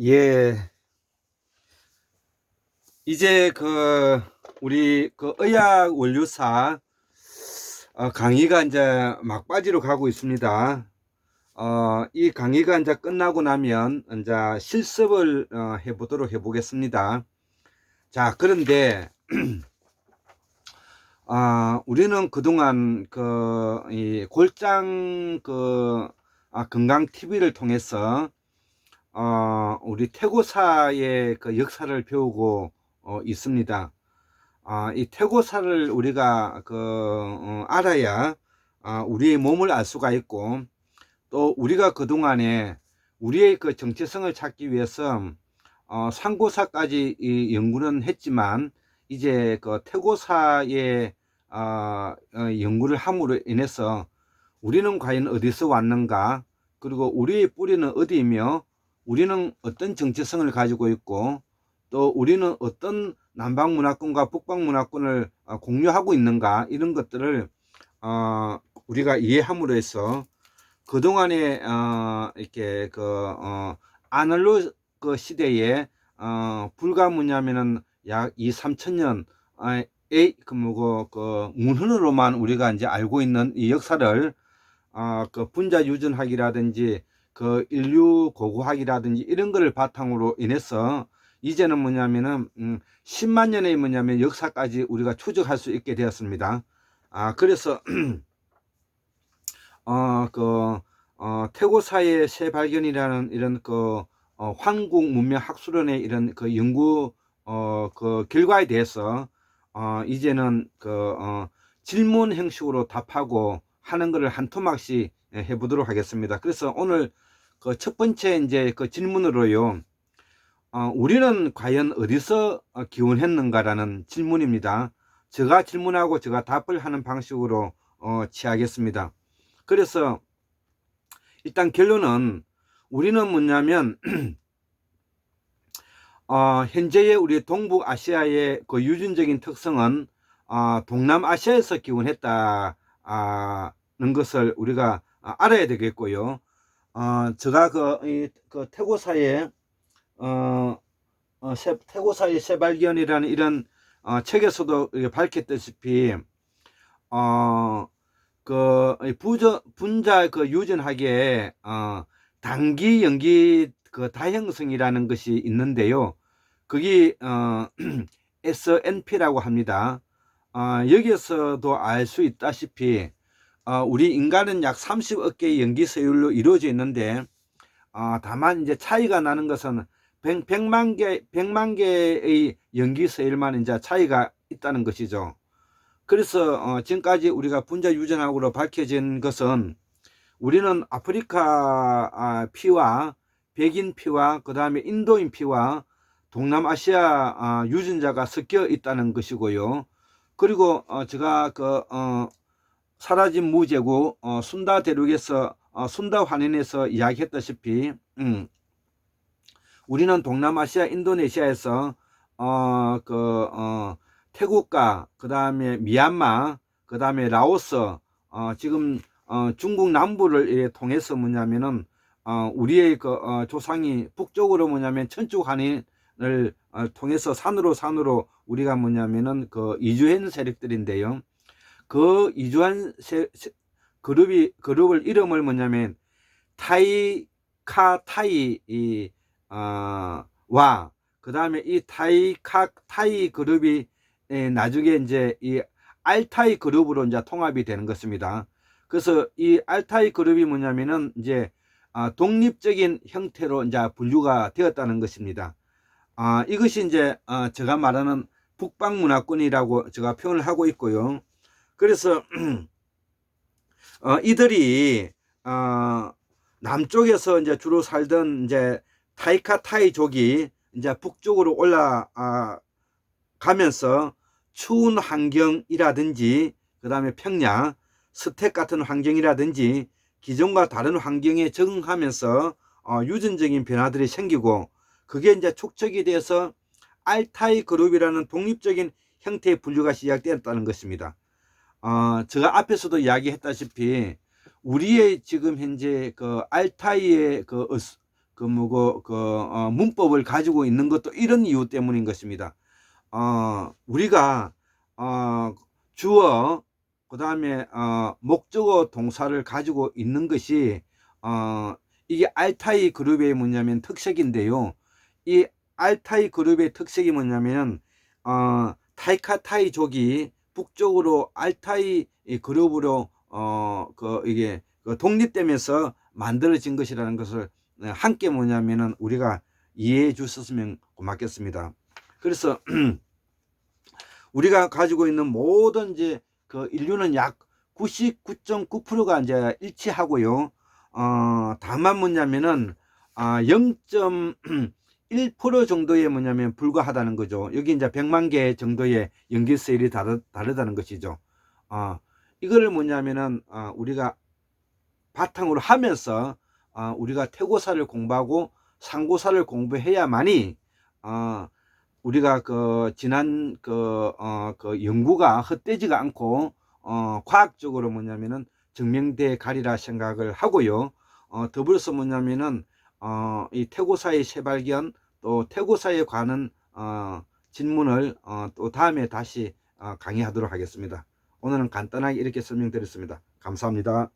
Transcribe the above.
예. 이제 그 우리 그 의학 원료사 어, 강의가 이제 막바지로 가고 있습니다. 어, 이 강의가 이제 끝나고 나면 이제 실습을 어, 해보도록 해보겠습니다. 자, 그런데 아, 우리는 그동안 그, 이 골장 그, 아, 건강 TV를 통해서 어, 우리 태고사의 그 역사를 배우고 어, 있습니다. 아, 이 태고사를 우리가 그 어, 알아야 아, 우리의 몸을 알 수가 있고 또 우리가 그 동안에 우리의 그 정체성을 찾기 위해서 어, 상고사까지 이 연구는 했지만 이제 그 태고사의 어, 어, 연구를 함으로 인해서 우리는 과연 어디서 왔는가 그리고 우리의 뿌리는 어디이며 우리는 어떤 정체성을 가지고 있고 또 우리는 어떤 남방 문화권과 북방 문화권을 어, 공유하고 있는가 이런 것들을 어, 우리가 이해함으로 해서 그동안에 어, 이렇게 그 어, 아날로그 시대에 어, 불과 뭐냐면은 약 2, 3천 년 어, 에, 그 뭐고 그 문헌으로만 우리가 이제 알고 있는 이 역사를 어, 그 분자 유전학이라든지 그 인류 고고학이라든지 이런 거를 바탕으로 인해서 이제는 뭐냐면은 음, 10만 년의 뭐냐면 역사까지 우리가 추적할 수 있게 되었습니다. 아 그래서 어그 어, 태고사의 새 발견이라는 이런 그 어, 한국 문명 학술원의 이런 그 연구 어, 그 결과에 대해서 어, 이제는 그 어, 질문 형식으로 답하고 하는 것을 한 토막씩 해보도록 하겠습니다. 그래서 오늘 그 첫 번째 이제 그 질문으로요. 어, 우리는 과연 어디서 어, 기원했는가라는 질문입니다. 제가 질문하고 제가 답을 하는 방식으로 어, 취하겠습니다. 그래서 일단 결론은 우리는 뭐냐면 어, 현재의 우리 동북아시아의 그 유전적인 특성은 어, 동남아시아에서 기원했다는 것을 우리가 아, 알아야 되겠고요. 어, 제가 그, 이, 그 태고사의 어, 어, 세, 태고사의 새발견이라는 이런 어, 책에서도 밝혔다시피 어, 그 부저 분자 그 유전학에 어, 단기 연기 그 다형성이라는 것이 있는데요. 그게 어, SNP라고 합니다. 어, 여기에서도 알 수 있다시피 어, 우리 인간은 약 30억 개의 연기 세율로 이루어져 있는데 어, 다만 이제 차이가 나는 것은 100, 만 개, 100만 개의 연기 세율만 이제 차이가 있다는 것이죠. 그래서 어, 지금까지 우리가 분자 유전학으로 밝혀진 것은 우리는 아프리카 아, 피와 백인 피와 그 다음에 인도인 피와 동남아시아 아, 유전자가 섞여 있다는 것이고요. 그리고 어, 제가 그 어, 사라진 무제국 어, 순다 대륙에서 어, 순다 환인에서 이야기했다시피 음, 우리는 동남아시아 인도네시아에서 어, 그, 어, 태국과 그 다음에 미얀마 그 다음에 라오스 어, 지금 어, 중국 남부를 이렇게 통해서 뭐냐면은 어, 우리의 그 어, 조상이 북쪽으로 뭐냐면 천축 한인을 어, 통해서 산으로 산으로 우리가 뭐냐면은 그 이주한 세력들인데요. 그 이주한 세, 세, 그룹이 그룹을 이름을 뭐냐면 타이카 타이 이, 어, 와 그다음에 이 타이카 타이 그룹이 에, 나중에 이제 이 알타이 그룹으로 이제 통합이 되는 것입니다. 그래서 이 알타이 그룹이 뭐냐면은 이제 아, 독립적인 형태로 이제 분류가 되었다는 것입니다. 아, 이것이 이제 아, 제가 말하는 북방 문화권이라고 제가 표현을 하고 있고요. 그래서 어, 이들이 어, 남쪽에서 이제 주로 살던 이제 타이카 타이족이 이제 북쪽으로 올라 아, 가면서 추운 환경이라든지 그 다음에 평야 스택 같은 환경이라든지 기존과 다른 환경에 적응하면서 어, 유전적인 변화들이 생기고 그게 이제 촉척이 돼서 알타이 그룹이라는 독립적인 형태의 분류가 시작되었다는 것입니다. 어, 제가 앞에서도 이야기했다시피 우리의 지금 현재 그 알타이의 그, 그 뭐고 그 어, 문법을 가지고 있는 것도 이런 이유 때문인 것입니다. 어, 우리가 어, 주어 그 다음에 어, 목적어 동사를 가지고 있는 것이 어, 이게 알타이 그룹의 뭐냐면 특색인데요. 이 알타이 그룹의 특색이 뭐냐면 어, 타이카타이족이 북쪽으로 알타이 이 그룹으로 어, 그 이게 그 독립되면서 만들어진 것이라는 것을 네, 함께 뭐냐면은 우리가 이해해 주셨으면 고맙겠습니다. 그래서 우리가 가지고 있는 모든 이제 그 인류는 약 99.9%가 이제 일치하고요. 어, 다만 뭐냐면은 아, 0.1% 정도의 뭐냐면 불과하다는 거죠. 여기 이제 100만 개 정도의 연기세율이 다르, 다르다는 것이죠. 어, 이거를 뭐냐면은 어, 우리가 바탕으로 하면서 어, 우리가 태고사를 공부하고 상고사를 공부해야만이 어, 우리가 그 지난 그, 어, 그 연구가 헛되지가 않고 어, 과학적으로 뭐냐면은 증명돼 가리라 생각을 하고요. 어, 더불어서 뭐냐면은 어, 이 태고사의 재발견 또 태고사에 관한 어, 질문을 어, 또 다음에 다시 어, 강의하도록 하겠습니다. 오늘은 간단하게 이렇게 설명드렸습니다. 감사합니다.